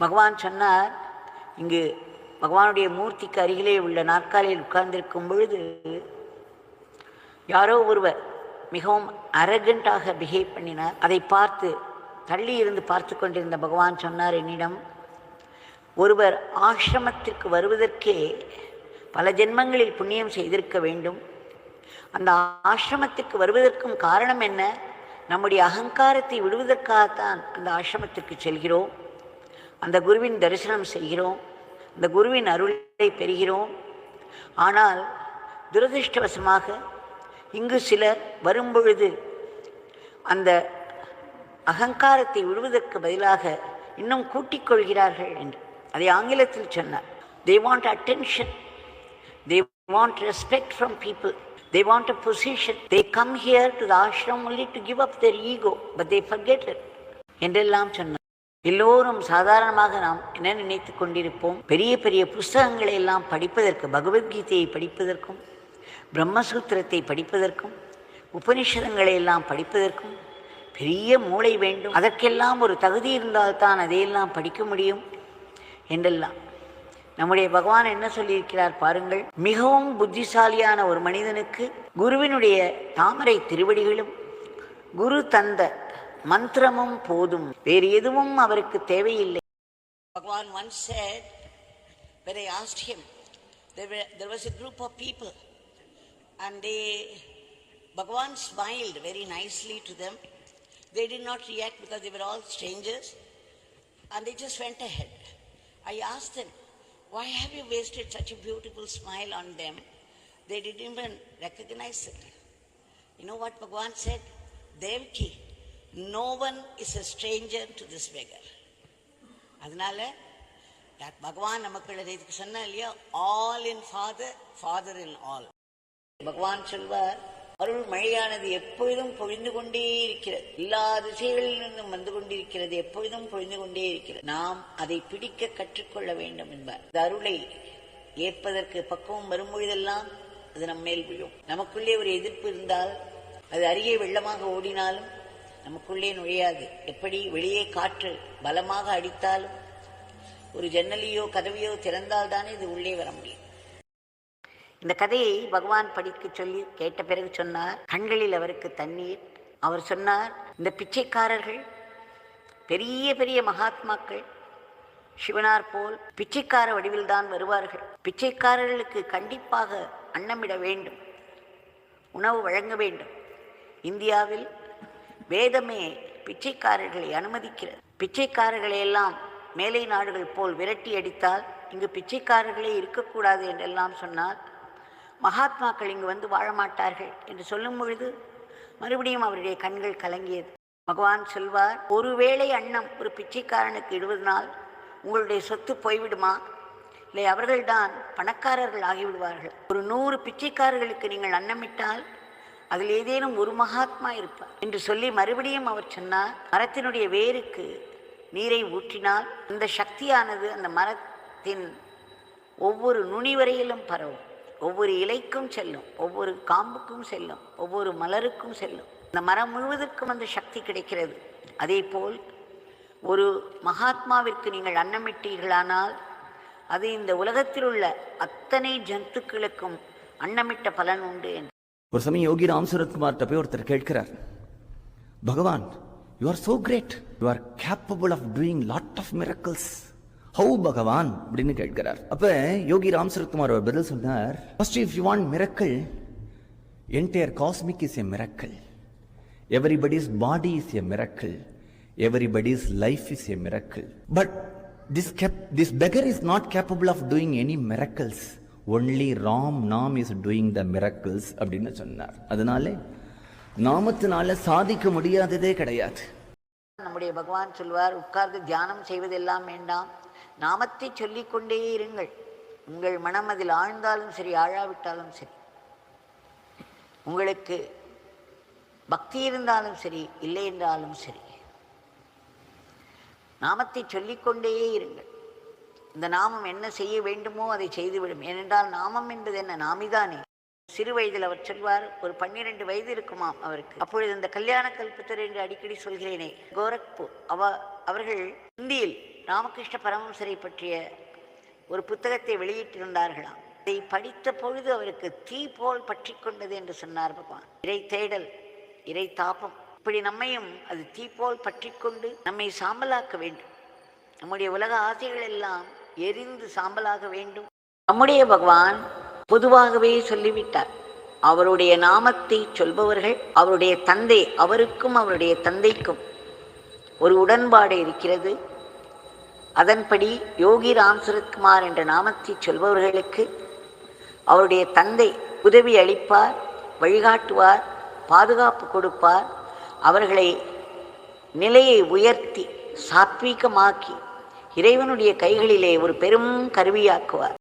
பகவான் சொன்னார் இங்கு பகவானுடைய மூர்த்திக்கு அருகிலே உள்ள நாற்காலியில் உட்கார்ந்திருக்கும் பொழுது யாரோ ஒருவர் மிகவும் அரகண்டாக பிஹேவ் பண்ணினார். அதை பார்த்து தள்ளி இருந்து பார்த்து கொண்டிருந்த பகவான் சொன்னார் என்னிடம் ஒருவர் ஆசிரமத்திற்கு வருவதற்கே பல ஜென்மங்களில் புண்ணியம் செய்திருக்க வேண்டும். அந்த ஆசிரமத்திற்கு வருவதற்கும் காரணம் என்ன? நம்முடைய அகங்காரத்தை விடுவதற்காகத்தான் அந்த ஆசிரமத்திற்கு செல்கிறோம். அந்த குருவின் தரிசனம் செய்கிறோம். அந்த குருவின் அருளை பெறுகிறோம். ஆனால் துரதிருஷ்டவசமாக இங்கு சிலர் வரும்பொழுது அந்த அகங்காரத்தை விடுவதற்கு பதிலாக இன்னும் கூட்டிக் கொள்கிறார்கள் என்று. அதை ஆங்கிலத்தில் சொன்னார். They want attention they want respect from people they want a position they come here to the ashram only to give up their ego but they forget என்றெல்லாம் சொன்னார். எல்லோரும் சாதாரணமாக நாம் என்ன நினைத்து கொண்டிருப்போம்? பெரிய பெரிய புஸ்தகங்களை எல்லாம் படிப்பதற்கு பகவத்கீதையை படிப்பதற்கும் பிரம்மசூத்திரத்தை படிப்பதற்கும் உபனிஷதங்களை எல்லாம் படிப்பதற்கும் பெரிய மூளை வேண்டும். அதற்கெல்லாம் ஒரு தகுதி இருந்தால்தான் அதையெல்லாம் படிக்க முடியும் என்றெல்லாம். நம்முடைய பகவான் என்ன சொல்லியிருக்கிறார் பாருங்கள். மிகவும் புத்திசாலியான ஒரு மனிதனுக்கு குருவினுடைய தாமரை திருவடிகளும் குரு தந்த மந்திரமும் போதும் வேறு எதுவும் அவருக்கு தேவையில்லை பகவான் once said when I asked him there, were, there was a group of people and they Bhagavan smiled very nicely to them they did not react because they were all strangers and they just went ahead I asked them why have you wasted such a beautiful smile on them they didn't even recognize it you know what Bhagavan said Devki no one is a stranger to this beggar அதனால பகவான் நமக்குள்ள இதுக்கு சொன்ன இல்லையா all in father father in all Bhagwan சொல்வார் அருள் மழையானது எப்பொழுதும் பொழிந்து கொண்டே இருக்கிறது. எல்லா திசைகளிலிருந்தும் வந்து கொண்டிருக்கிறது எப்பொழுதும் பொழிந்து கொண்டே இருக்கிறது. நாம் அதை பிடிக்க கற்றுக்கொள்ள வேண்டும் என்பார். இந்த அருளை ஏற்பதற்கு பக்குவம் வரும்பொழுதெல்லாம் அது நம்ம மேல் விழும். நமக்குள்ளே ஒரு எதிர்ப்பு இருந்தால் அது அருகே வெள்ளமாக ஓடினாலும் நமக்குள்ளே நுழையாது. எப்படி வெளியே காற்று பலமாக அடித்தாலும் ஒரு ஜன்னலையோ கதவையோ திறந்தால் தானே இது உள்ளே வர முடியும். இந்த கதையை பகவான் படிக்க சொல்லி கேட்ட பிறகு சொன்னார் கண்களில் அவருக்கு தண்ணீர். அவர் சொன்னார் இந்த பிச்சைக்காரர்கள் பெரிய பெரிய மகாத்மாக்கள் சிவனார் போல் பிச்சைக்கார வடிவில் தான் வருவார்கள். பிச்சைக்காரர்களுக்கு கண்டிப்பாக அன்னமிட வேண்டும் உணவு வழங்க வேண்டும். இந்தியாவில் வேதமே பிச்சைக்காரர்களை அனுமதிக்கிறது. பிச்சைக்காரர்களை எல்லாம் மேலை நாடுகள் போல் விரட்டி அடித்தால் இங்கு பிச்சைக்காரர்களே இருக்கக்கூடாது என்றெல்லாம் சொன்னால் மகாத்மாக்கள் இங்கு வந்து வாழ மாட்டார்கள் என்று சொல்லும் பொழுது மறுபடியும் அவருடைய கண்கள் கலங்கியது. பகவான் சொல்வார் ஒருவேளை அன்னம் ஒரு பிச்சைக்காரனுக்கு இடுவதனால் உங்களுடைய சொத்து போய்விடுமா? இல்லை அவர்கள்தான் பணக்காரர்கள் ஆகிவிடுவார்கள். ஒரு நூறு பிச்சைக்காரர்களுக்கு நீங்கள் அன்னமிட்டால் அதில் ஏதேனும் ஒரு மகாத்மா இருப்பார். என்று சொல்லி மறுபடியும் அவர் சொன்னார் மரத்தினுடைய வேருக்கு நீரை ஊற்றினால் அந்த சக்தியானது அந்த மரத்தின் ஒவ்வொரு நுனி வரையிலும் பரவும். ஒவ்வொரு இலைக்கும் செல்லும் ஒவ்வொரு காம்புக்கும் செல்லும் ஒவ்வொரு மலருக்கும் செல்லும். இந்த மரம் முழுவதற்கும் அந்த சக்தி கிடைக்கிறது. அதே போல் ஒரு மகாத்மாவிற்கு நீங்கள் அன்னமிட்டீர்களானால் அது இந்த உலகத்தில் உள்ள அத்தனை ஜந்துக்களுக்கும் அன்னமிட்ட பலன் உண்டு என்று. ஒரு சமயம் யோகி ராம் சரத்குமார்கிட்ட போய் ஒருத்தர் கேட்கிறார் Bhagwan you are so great you are capable of doing lot of miracles how Bhagwan? அப்படின்னு கேட்கிறார். அப்ப யோகி ராம் சரத்குமார் ஒரு பதில் சொன்னார் first if you want miracle entire cosmic is a miracle everybody's body is a miracle everybody's life is a miracle but this cap this beggar is not capable of doing any miracles only Ram Naam is doing the miracles அப்படின்னு சொன்னார். அதனால நாமத்தினால சாதிக்க முடியாததே கிடையாது. நம்முடைய பகவான் சொல்வார் உட்கார்ந்து தியானம் செய்வதெல்லாம் வேண்டாம். நாமத்தை சொல்லிக்கொண்டே இருங்கள். உங்கள் மனம் அதில் ஆழ்ந்தாலும் சரி ஆழாவிட்டாலும் சரி. உங்களுக்கு பக்தி இருந்தாலும் சரி இல்லை என்றாலும் சரி. நாமத்தை சொல்லிக்கொண்டே இருங்கள். இந்த நாமம் என்ன செய்ய வேண்டுமோ அதை செய்துவிடும். ஏனென்றால் நாமம் என்பது என்ன? நாமிதானே. சிறு வயதில் அவர் சொல்வார் ஒரு பன்னிரெண்டு வயது இருக்குமாம் அவருக்கு. அப்பொழுது இந்த கல்யாண கல்பத்தர் என்று அடிக்கடி சொல்கிறேனே கோரக்பூர் அவ அவர்கள் இந்தியில் ராமகிருஷ்ண பரமஹம்சரை பற்றிய ஒரு புத்தகத்தை வெளியிட்டிருந்தார்களாம். அதை படித்த பொழுது அவருக்கு தீ போல் பற்றி கொண்டது என்று சொன்னார் பகவான். இறை தேடல் இறை தாபம் இப்படி நம்மையும் அது தீ போல் பற்றி கொண்டு நம்மை சாம்பலாக்க வேண்டும். நம்முடைய உலக ஆசைகள் எல்லாம் எரிந்து சாம்பலாக வேண்டும். நம்முடைய பகவான் பொதுவாகவே சொல்லிவிட்டார். அவருடைய நாமத்தை சொல்பவர்கள் அவருடைய தந்தை அவருக்கும் அவருடைய தந்தைக்கும் ஒரு உடன்பாடு இருக்கிறது. அதன்படி யோகி ராம் சுரத்குமார் என்ற நாமத்தை சொல்பவர்களுக்கு அவருடைய தந்தை உதவி அளிப்பார் வழிகாட்டுவார் பாதுகாப்பு கொடுப்பார். அவர்களை நிலையை உயர்த்தி சாத்வீகமாக்கி இறைவனுடைய கைகளிலே ஒரு பெரும் கருவியாக்குவார்.